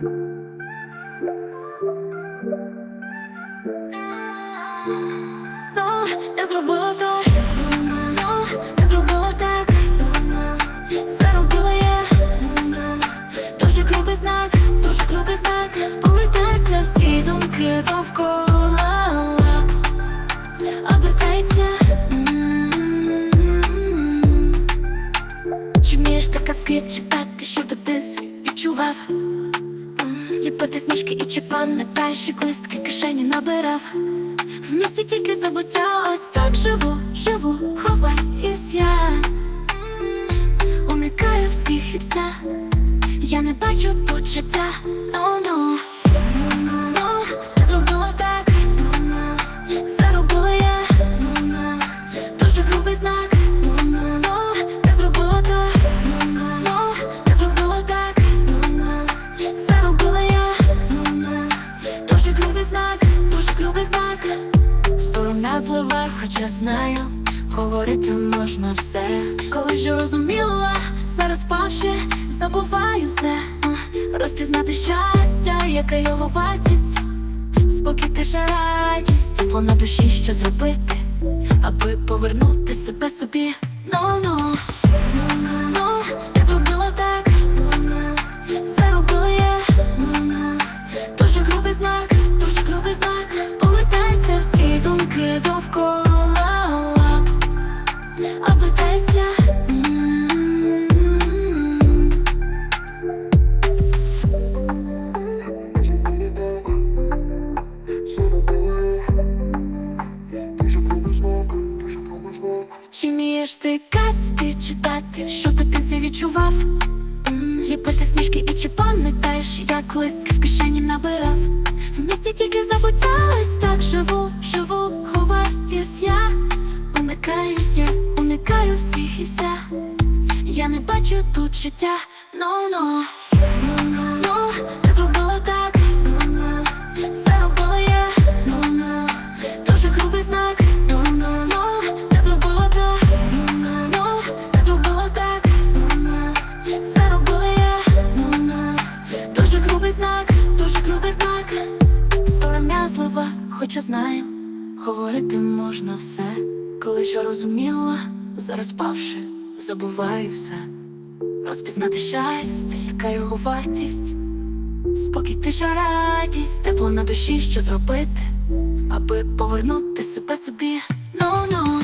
Ну, я ну. Чи вмієш ти казки М, Ліпити сніжки і чи пам'ятаєш, як листки кишені набирав. В місті тільки забуття, ось так живу, живу, ховаюсь я. Уникаю всіх і вся Я не бачу тут життя, ну грубий знак Сором'язлива, хоча знаю, говорити можна все. Коли ж розуміла, зараз павши, забуваю все. Розпізнати щастя, яка його вартість, спокій тиша радість, тепло на душі, що зробити, аби повернути себе собі. Ну, ну, ну, я Чи вмієш ти казки читати, що в дитинстві відчував? Ліпити сніжки і чи пам'ятаєш, як листки в кишені набирав? В місті тільки забуття, ось так живу, живу, ховаюсь я, уникаюсь уникаю всіх і вся. Я не бачу тут життя, ну ну ну, я зробила так, заробила я, дуже знаю, говорити можна все, коли що розуміла, зараз павши, забуваю все, розпізнати щастя, яка його вартість, спокій тиша радість, тепло на душі, що зробити, аби повернути себе собі, ну ну